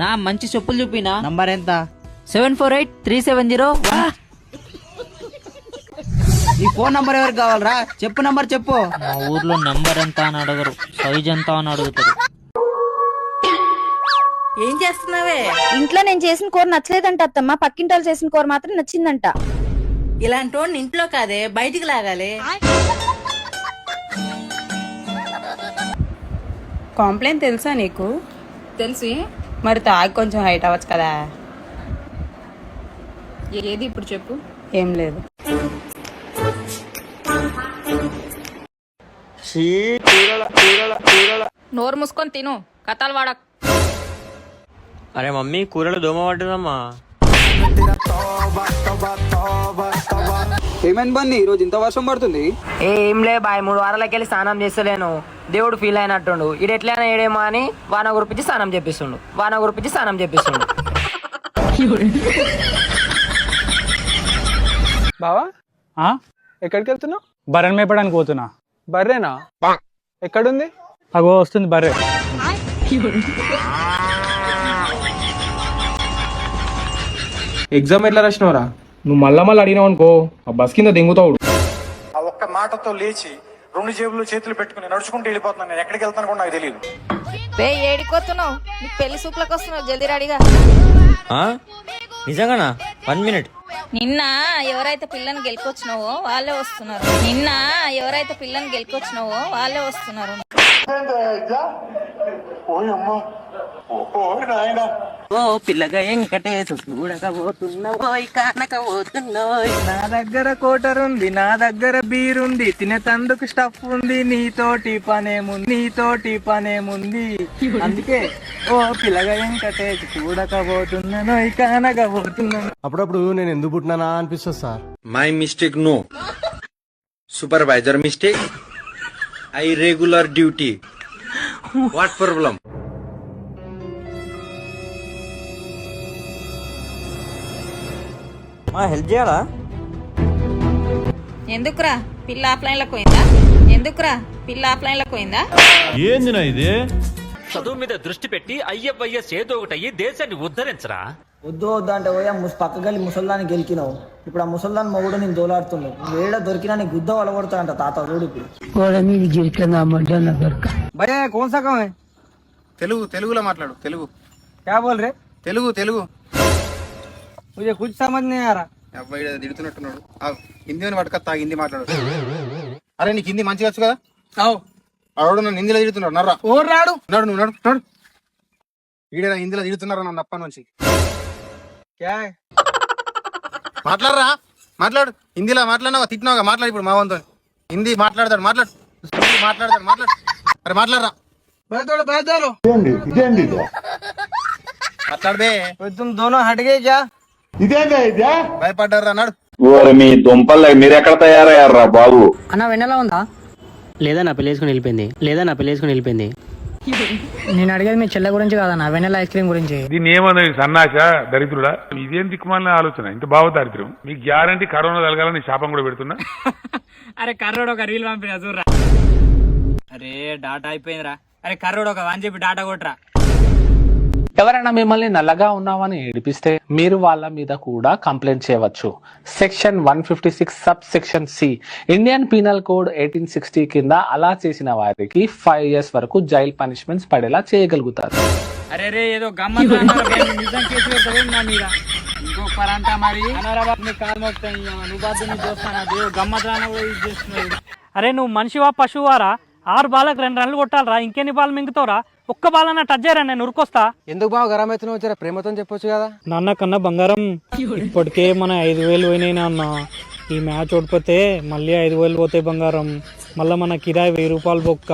నా మంచి చెప్పులు చూపినా. నంబర్ ఎంత? Seven four eight three seven zero ఈ ఫోన్ నంబర్ ఎవరికి కావాలరా? చెప్పు నంబర్ చెప్పు. మా ఊర్లో నంబర్ ఎంత అని అడగరు. సైజ్ ఎంత అని అడుగుతారు. ఏం చేస్తున్నావే? ఇంట్లో నేను చేసిన కూర నచ్చలేదంట అత్తమ్మ. పక్కింటి వాళ్ళు చేసిన కూర మాత్రం నచ్చిందంట. ఇలాంటి వాడిని ఇంట్లో కాదే బయటికి లాగాలి. కాంప్లైంట్ తెలుసా నీకు? తెలిసి. మరి తాగి కొంచెం హైట్ అవ్వచ్చు కదా. ఏది ఇప్పుడు చెప్పు. ఏం లేదు. నోరు మూసుకొని తిను కథలు వాడక్. అరే మమ్మీ కూరలో దోమ పడ్డదమ్మా. ఏమైంది బండి ఈ రోజు ఇంత వర్షం పడుతుంది? ఏం లే బాయ్ మూడు వారాలకి వెళ్ళి స్నానం చేస్తలేను. దేవుడు ఫీల్ అయినట్టుండు. ఇటు ఎట్లయినా ఏడేమో అని వాన గురిపించి స్నానం చేపిస్తుండు. వాన గురిపించి స్నానం చేపిస్తుండు. బావా? ఆ? ఎక్కడికి వెళ్తున్నావు? బర్రెని మేపడానికి పోతున్నా. బర్రేనా? ఎక్కడుంది? అగో వస్తుంది బర్రె. ఎగ్జామ్ ఎట్లా రాసినవరా? నువ్వు మళ్ళా మళ్ళీ అడిగినావు అనుకో ఆ బస్ కింద దింగుతావు ఆ ఒక్క మాటతో లేచి రెండు జేబులు చేతులు పెట్టుకుని నడుచుకుంటూ వెళ్ళిపోతున్నాను. నేను ఎక్కడికి వెళ్తాను కూడా నాకు తెలియదు రే ఏడిపోతున్నావు నీకు పెళ్ళి సూపులకు వస్తున్నావు జల్దీ రెడీగా. ఆ? నిజంగానా? One minute. నిన్న ఎవరైతే పిల్లని గెలుకొచ్చినావో వాళ్ళే వస్తున్నారు. నిన్న ఎవరైతే పిల్లని గెలుకొచ్చినావో వాళ్ళే వస్తున్నారు. ఓ పిల్లగా వెంకటేశ చూడకపోతున్నావో కానకపోతున్నావో నా దగ్గర కోటర్ ఉంది నా దగ్గర బీర్ ఉంది తినేతందుకు స్టఫ్ ఉంది నీతోటి పనేముంది నీతోటి పనేముంది అందుకే ఓ పిల్లగా వెంకటేష్ చూడకపోతున్నాను కానకపోతున్నాను అప్పుడప్పుడు నేను ఎందుకు పుట్టినానా అనిపిస్తుంది sir. My mistake no supervisor mistake I regular duty what problem మా హెల్ప్ చేయాలా? ఎందుకురా? పిల్ల ఆఫ్లైన్లో పోయిందా? ఎందుకురా? పిల్ల ఆఫ్లైన్లో పోయిందా? చదువు మీద దృష్టి పెట్టి అయ్యవయ్య చేదో ఒకటయ్యి దేశాన్ని ఉద్ధరించరా? వద్దు వద్దు అంటే పోయా ముస్ పక్కకెళ్ళి ముసల్దాన్ని గెలికినావు ఇప్పుడు ఆ ముసల్దాన్ మొగుడు నేను దోలాడుతున్నావు నువ్వు ఏడ దొరికినా నీ గుద్ద వలగొడతా అంట తాత రోడ్ ఇప్పుడు భయ कौन सा काम है తెలుగు తెలుగులో మాట్లాడు తెలుగు क्या बोल रहे తెలుగు తెలుగు मुझे कुछ समझ नहीं आ रहा అబ్బాయి ఈడ తిడుతున్నట్టున్నాడు ఆగు. హిందీ అని పట్టుకొస్తా హిందీ మాట్లాడు అరే నీకు హిందీ మంచిగా వచ్చు కదా आओ ఆవిడ నన్ను హిందీలో తిడుతున్నాడు నర్రా और राडू నడు నువ్వు నడు నడు ఈడ హిందీలో తిడుతున్నారా నన్ను అప్ప నుంచి क्या है మాట్లాడరా? మాట్లాడు. హిందీలో మాట్లాడినావా? తిట్టినావుగా? మాట్లాడు ఇప్పుడు మా వంతో హిందీ మాట్లాడతాడు. మాట్లాడు. మాట్లాడతాడు. మాట్లాడు. అరే మాట్లాడరా. భయపడ్డారు బాబు? వెన్నెలా ఉందా? లేదా నా పెళ్ళేసుకుని వెళ్ళిపోయింది. లేదా నా పెళ్ళేసుకుని వెళ్ళిపోయింది. నేను అడిగేది మీ చెల్లె గురించి కాదన్న వెన్నెల ఐస్ క్రీమ్ గురించి. దీన్ని ఏమన్నది సన్నాస దరిద్రుడా? ఇదేం దిక్కుమాలిన ఆలోచన? ఇంత బావ దారిద్ర్యం మీకు గ్యారంటీ కరోనా తలగాలని శాపం కూడా పెడుతున్నా? అరే కర్రోడు ఒక రీల్ పంపిన చూడరా. అరే డాటా అయిపోయిందిరా. అరే కర్రోడు ఒక వన్ చెప్పి డాటా కొట్రా ఎవరైనా మిమ్మల్ని నల్లగా ఉన్నామని ఏడిపిస్తే మీరు వాళ్ళ మీద కూడా కంప్లైంట్ చేయవచ్చు. Section one fifty six sub section C. Indian penal code eighteen sixty కింద అలా చేసిన వారికి ఫైవ్ ఇయర్స్ వరకు జైల్ పనిష్మెంట్స్ పడేలా చేయగలుగుతారు. అరే రే ఏదో అరే నువ్వు మనిషివా పశువారా ఆరు బాలకు రెండు రన్లు కొట్టాలరా ఇంకెన్ని బాల్ మింగుతావురా? ఒక్క బాలన్నా టచ్ చేయరా నేను ఉరుకొస్తా ఎందుకు బాగా గరం అవుతున్నావు వచ్చారా ప్రేమతో చెప్పొచ్చు కదా. నాన్న కన్నా బంగారం. ఇప్పటికే మన ఐదు వేలు పోయినాయి అన్న. ఈ మ్యాచ్ ఓడిపోతే మళ్ళీ ఐదు వేలు పోతాయి బంగారం. మళ్ళీ మన కిరాయి వెయ్యి రూపాయలు బొక్క.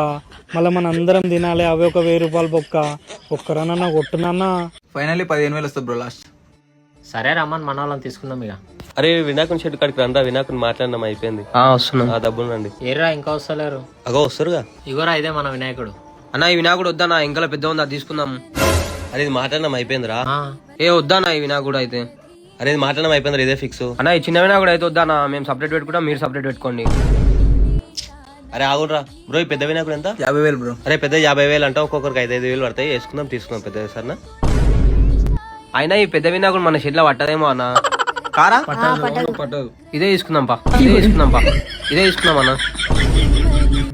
మళ్ళీ మన అందరం తినాలి అవి ఒక వెయ్యి రూపాయలు బొక్క. ఒక్కరనన్నా కొట్టునన్నా ఫైనల్లీ పదిహేను వేలు వస్తుంది బ్రో లాస్ట్ సరే రమ్మని మన వాళ్ళని తీసుకుందాం ఇక. అరే వినాయకుని చెట్టు కాడికి రండా వినాయకుని మాట్లాడినాం అయిపోయింది. వస్తున్నాం. ఆ డబ్బులు రండి ఏరా ఇంకా వస్తలేరు. అగో వస్తారుగా. ఇగోరా ఇదే మన వినాయకుడు. అన్న ఈ వినాయకుడు వద్దన్నా ఇంకా పెద్ద ఉంది అది తీసుకుందాం. అరే ఇది మాట్లాడినాం అయిపోయిందిరా. ఏ వద్దన్నా ఈ వినాయకుడు అయితే. అరే ఇది మాట్లాడినాం అయిపోయింది ఇదే ఫిక్స్. అన్న ఈ చిన్న వినాయకుడు అయితే వద్దన్నా మేము సపరేట్ పెట్టుకుంటాం మీరు సపరేట్ పెట్టుకోండి. అరే ఆగురా బ్రో ఈ పెద్ద వినాయకుడు ఎంత? యాభై వేలు బ్రో. అరే పెద్ద యాభై వేలు అంటే ఒక్కొక్కరికి ఐదు ఐదు వేలు పడతాయి వేసుకుందాం తీసుకుందాం పెద్ద సరేనా? అయినా ఈ పెద్ద వినాయకుడు మన షెడ్లో పట్టదేమో అన్న. కారా? పట్టదు. ఇదే తీసుకుందాం పా. ఇదే తీసుకుందాం పా. ఇదే తీసుకుందాం అన్న.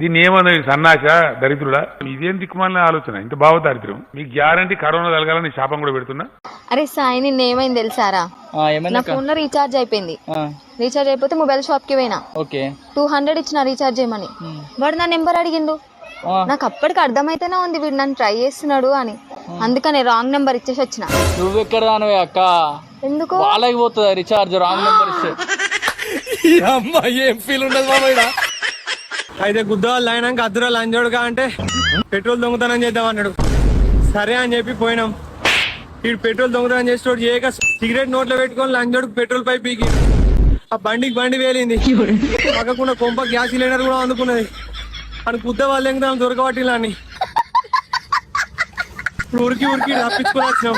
దీన్ని ఏమన్నా సన్నాస దరిద్రుడా? ఇదేం దిక్కుమాలిన ఆలోచన? ఇంత భావ దారిద్ర్యం మీకు గ్యారంటీ కరోనా తలగాలని శాపం కూడా పెడుతున్నా? అరే సాయి నిన్న ఏమైంది తెలుసారా? నా? ఫోన్లో రీఛార్జ్ అయిపోయింది. ఆ, రీఛార్జ్ అయిపోతే మొబైల్ షాప్కి పోయినా. ఓకే. టూ హండ్రెడ్ ఇచ్చిన రీఛార్జ్ చేయమని. వాడు నా నెంబర్ అడిగిండు. నాకు అప్పటికి అర్థమైతేనే ఉంది వీడు నన్ను ట్రై చేస్తున్నాడు అని. అందుకని రాంగ్ నెంబర్ ఇచ్చేసి వచ్చిన. నువ్వు ఎక్కడ రానువే అక్క? ఎందుకు? వాళ్ళకి పోతుంది రీఛార్జ్ రాంగ్ నెంబర్ ఇస్తే. ఏం ఫీల్ ఉండదు బాబా అయితే గుద్దవాళ్ళు అయినాక అద్దరు లంజోడుగా అంటే పెట్రోల్ దొంగతనం చేద్దాం అన్నాడు. సరే అని చెప్పి పోయినాం. వీడు పెట్రోల్ దొంగతనం చేసేటోడు చేయక సిగరెట్ నోట్లో పెట్టుకొని లంజోడుకు పెట్రోల్ పైప్ పీకి. ఆ బండికి బండి వేలింది. పక్కకుండా కొంప గ్యాస్ సిలిండర్ కూడా అందుకున్నది. అని గుద్ద వాళ్ళు దొరకబట్టిలా అని. ఇప్పుడు ఉరికి ఉరికి తప్పించుకొని వచ్చినాం